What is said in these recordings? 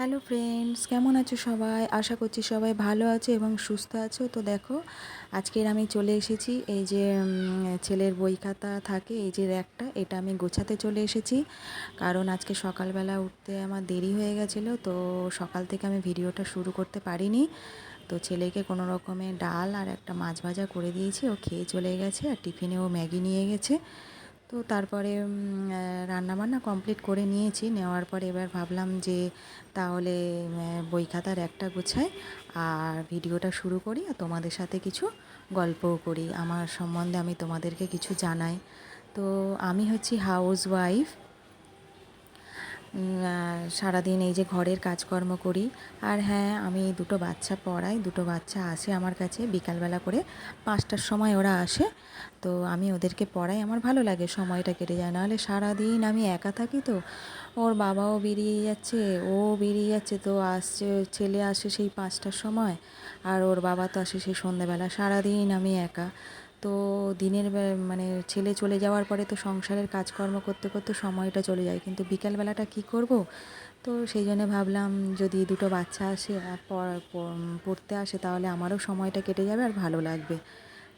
Hello friends কেমন আছো সবাই? আশা করছি সবাই ভালো আছো এবং সুস্থ আছো। তো দেখো, আজকের আমি চলে এসেছি। এই যে ছেলের বই খাতা থাকে, এই যে র্যাকটা, এটা আমি গোছাতে চলে এসেছি। কারণ আজকে সকালবেলা উঠতে আমার দেরি হয়ে গেছিল, তো সকাল থেকে আমি ভিডিওটা শুরু করতে পারিনি। তো ছেলেকে কোনো রকমে ডাল আর একটা মাছ ভাজা করে দিয়েছি। ও খেয়ে চলে গেছে আর টিফিনে ও ম্যাগি নিয়ে গেছে। তো তারপরে রান্না বান্না কমপ্লিট করে নিয়েছি। নেওয়ার পরে এবার ভাবলাম যে তাহলে বই খাতার একটা গোছাই আর ভিডিওটা শুরু করি আর তোমাদের সাথে কিছু গল্পও করি। আমার সম্বন্ধে আমি তোমাদেরকে কিছু জানাই। তো আমি হচ্ছি হাউস ওয়াইফ সারাদিন এই যে ঘরের কাজকর্ম করি। আর হ্যাঁ আমি দুটো বাচ্চা পড়াই, দুটো বাচ্চা আসে আমার কাছে বিকালবেলা করে। পাঁচটার সময় ওরা আসে। তো আমি ওদেরকে পড়াই, আমার ভালো লাগে সময়টা কেটে যায়। নাহলে সারাদিন আমি একা থাকি তো, ওর বাবাও বেরিয়ে যাচ্ছে, ও বেরিয়ে যাচ্ছে, তো আসছে, ছেলে আসে সেই পাঁচটার সময়, আর ওর বাবা তো আসে সেই সন্ধ্যাবেলা। সারাদিন আমি একা। তো দিনের মানে ছেলে চলে যাওয়ার পরে তো সংসারের কাজকর্ম করতে করতে সময়টা চলে যায়। কিন্তু বিকালবেলাটা কি করব? তো সেই জন্য ভাবলাম যদি দুটো বাচ্চা আসে আর পড়- পড়তে আসে তাহলে আমারও সময়টা কেটে যাবে আর ভালো লাগবে।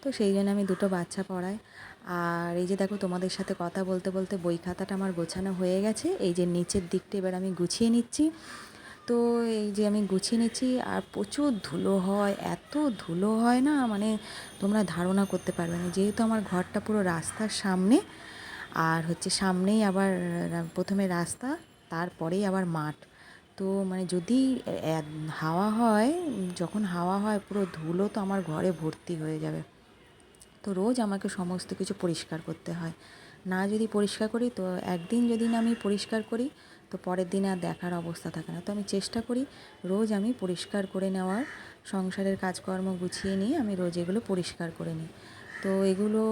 তো সেই জন্য আমি দুটো বাচ্চা পড়াই। আর এই যে দেখো তোমাদের সাথে কথা বলতে বলতে বই খাতাটা আমার গোছানো হয়ে গেছে। এই যে নিচের দিকটা এবার আমি গুছিয়ে নিচ্ছি। তো এই যে আমি গুছিয়ে নিচ্ছি, আর প্রচুর ধুলো হয়, এত ধুলো হয় না মানে তোমরা ধারণা করতে পারবে না। যেহেতু আমার ঘরটা পুরো রাস্তার সামনে, আর হচ্ছে সামনেই আবার প্রথমে রাস্তা, তারপরেই আবার মাঠ। তো মানে যদি হাওয়া হয়, যখন হাওয়া হয়, পুরো ধুলো তো আমার ঘরে ভর্তি হয়ে যাবে। তো রোজ আমাকে সমস্ত কিছু পরিষ্কার করতে হয়। না যদি পরিষ্কার করি, তো একদিন যদি না আমি পরিষ্কার করি তো পরের দিন আর দেখার অবস্থা থাকে না। তো আমি চেষ্টা করি রোজ আমি পরিষ্কার করে নেওয়ার, সংসারের কাজকর্ম গুছিয়ে নিয়ে আমি রোজ এগুলো পরিষ্কার করে নিই। তো এগুলো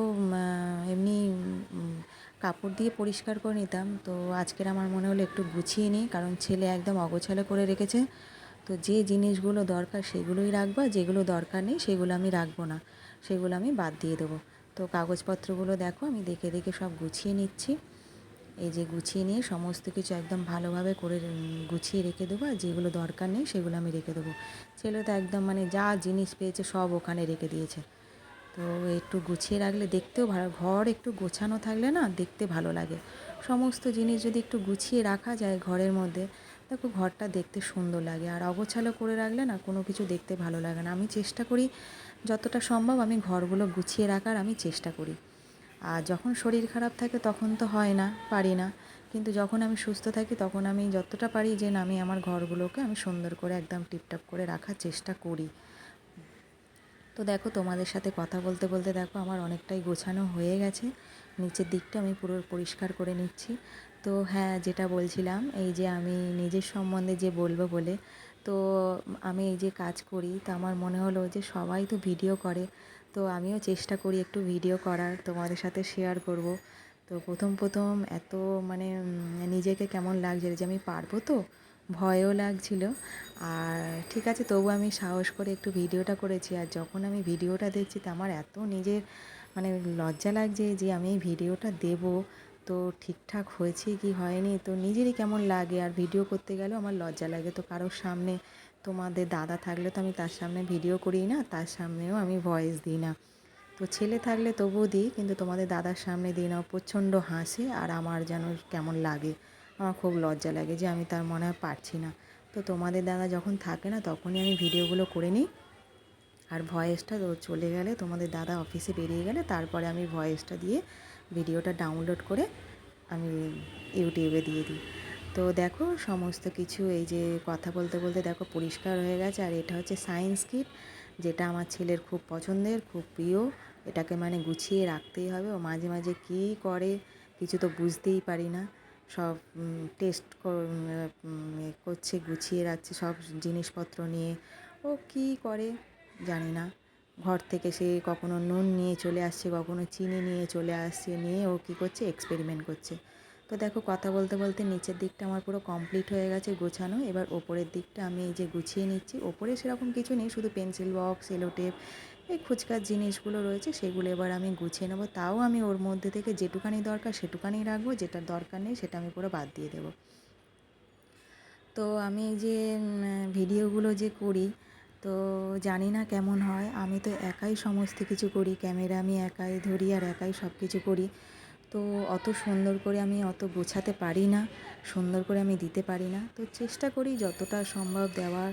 এমনি কাপড় দিয়ে পরিষ্কার করে নিতাম। তো আজকের আমার মনে হলো একটু গুছিয়ে নিই, কারণ ছেলে একদম অগোছালো করে রেখেছে। তো যে জিনিসগুলো দরকার সেগুলোই রাখব, যেগুলো দরকার নেই সেগুলো আমি রাখব না। সেগুলো আমি বাদ দিয়ে দেবো। তো কাগজপত্রগুলো দেখো, আমি দেখে দেখে সব গুছিয়ে নিচ্ছি। এই যে গুছিয়ে নিয়ে সমস্ত কিছু একদম ভালোভাবে করে গুছিয়ে রেখে দেবো, আর যেগুলো দরকার নেই সেগুলো আমি রেখে দেবো। ছেলে তো একদম মানে যা জিনিস পেয়েছে সব ওখানে রেখে দিয়েছে। তো একটু গুছিয়ে রাখলে দেখতেও ভালো, ঘর একটু গোছানো থাকলে না দেখতে ভালো লাগে। সমস্ত জিনিস যদি একটু গুছিয়ে রাখা যায় ঘরের মধ্যে, দেখো ঘরটা দেখতে সুন্দর লাগে। আর অগোছালো করে রাখলে না কোনো কিছু দেখতে ভালো লাগে না। আমি চেষ্টা করি যতটা সম্ভব আমি ঘরগুলো গুছিয়ে রাখার আমি চেষ্টা করি। আর যখন শরীর খারাপ থাকে তখন তো হয় না, পারি না। কিন্তু যখন আমি সুস্থ থাকি তখন আমি যতটা পারি যে আমি আমার ঘরগুলোকে আমি সুন্দর করে একদম টিপটাপ করে রাখার চেষ্টা করি। তো দেখো তোমাদের সাথে কথা বলতে বলতে দেখো আমার অনেকটাই গোছানো হয়ে গেছে। নিচের দিকটা আমি পুরো পরিষ্কার করে নিচ্ছি। তো হ্যাঁ যেটা বলছিলাম, এই যে আমি নিজের সম্বন্ধে যে বলব বলে, তো আমি এই যে কাজ করি, তো আমার মনে হলো যে সবাই তো ভিডিও করে তো আমিও চেষ্টা করি একটু ভিডিও করার, তোমাদের সাথে শেয়ার করব। তো প্রথম প্রথম এত মানে নিজেকে কেমন লাগছে যে আমি পারব তো? ভয়ও লাগছিল। আর ঠিক আছে, তবু আমি সাহস করে একটু ভিডিওটা করেছি। আর যখন আমি ভিডিওটা দেখছি, তো আমার এত নিজের মানে লজ্জা লাগছে যে আমি এই ভিডিওটা দেব। তো ঠিকঠাক হয়েছে কি হয়নি? তো নিজেরই কেমন লাগে। আর ভিডিও করতে গেলেও আমার লজ্জা লাগে। তো কারোর সামনে তোমাদের দাদা থাকলে তো আমি তার সামনে ভিডিও করি না, তার সামনেও আমি ভয়েস দিই না। তো ছেলে থাকলে তবুও দিই, কিন্তু তোমাদের দাদার সামনে দিই না প্রচণ্ড হাসে আর আমার যেন কেমন লাগে। আমার খুব লজ্জা লাগে যে আমি তার মনে হয় পারছি না। তো তোমাদের দাদা যখন থাকে না, তখনই আমি ভিডিওগুলো করে নিই। আর ভয়েসটা তো চলে গেলে, তোমাদের দাদা অফিসে বেরিয়ে গেলে, তারপরে আমি ভয়েসটা দিয়ে ভিডিওটা ডাউনলোড করে আমি ইউটিউবে দিয়ে দিই। তো দেখো সমস্ত কিছু, এই যে কথা বলতে বলতে দেখো পরিষ্কার হয়ে গেছে। আর এটা হচ্ছে সায়েন্স কিট যেটা আমার ছেলের খুব পছন্দের, খুব প্রিয়। এটাকে মানে গুছিয়ে রাখতেই হবে। ও মাঝে মাঝে কী করে কিছু তো বুঝতেই পারি না। সব টেস্ট করছে, গুছিয়ে রাখছে, সব জিনিসপত্র নিয়ে। ও কী করে জানি না। ঘর থেকে সে কখনো নুন নিয়ে চলে আসছে, কখনো চিনি নিয়ে চলে আসছে, নিয়ে ও কী করছে এক্সপেরিমেন্ট করছে। তো দেখো কথা বলতে বলতে নিচের দিকটা আমার পুরো কমপ্লিট হয়ে গেছে গোছানো। এবার ওপরের দিকটা আমি এই যে গুছিয়ে নিচ্ছি। ওপরে সেরকম কিছু নেই, শুধু পেন্সিল বক্স এলোটেপ এই খুচকার জিনিসগুলো রয়েছে, সেগুলো এবার আমি গুছিয়ে নেব। তাও আমি ওর মধ্যে থেকে যেটুকানি দরকার সেটুকানি রাখব যেটা দরকার নেই সেটা আমি পুরো বাদ দিয়ে দেবো। তো আমি যে ভিডিওগুলো যে করি, তো জানি না কেমন হয়। আমি তো একাই সমস্ত কিছু করি, ক্যামেরা আমি একাই ধরি আর একাই সব কিছু করি। তো অত সুন্দর করে আমি অত গোছাতে পারি না, সুন্দর করে আমি দিতে পারি না। তো চেষ্টা করি যতটা সম্ভব দেওয়ার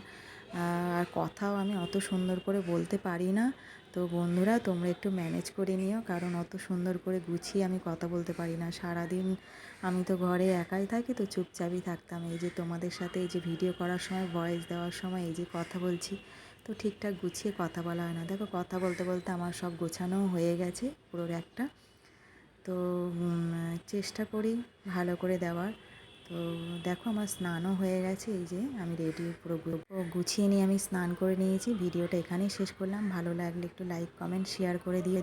আর কথাও আমি অত সুন্দর করে বলতে পারি না। তো বন্ধুরা, তোমরা একটু ম্যানেজ করে নিও, কারণ অত সুন্দর করে গুছিয়ে আমি কথা বলতে পারি না। সারাদিন আমি তো ঘরে একাই থাকি, তো চুপচাপই থাকতাম। এই যে তোমাদের সাথে এই যে ভিডিও করার সময় ভয়েস দেওয়ার সময় এই যে কথা বলছি, তো ঠিকঠাক গুছিয়ে কথা বলা হয় না। দেখো, কথা বলতে বলতে আমার সব গোছানোও হয়ে গেছে পুরো একটা। তো চেষ্টা করি ভালো করে দেওয়ার। তো দেখো আমার স্নানও হয়ে গেছে, এই যে আমি রেডি পুরো গুছিয়ে নিয়ে আমি স্নান করে নিয়েছি। ভিডিওটা এখানেই শেষ করলাম। ভালো লাগলে একটু লাইক কমেন্ট শেয়ার করে দিয়ে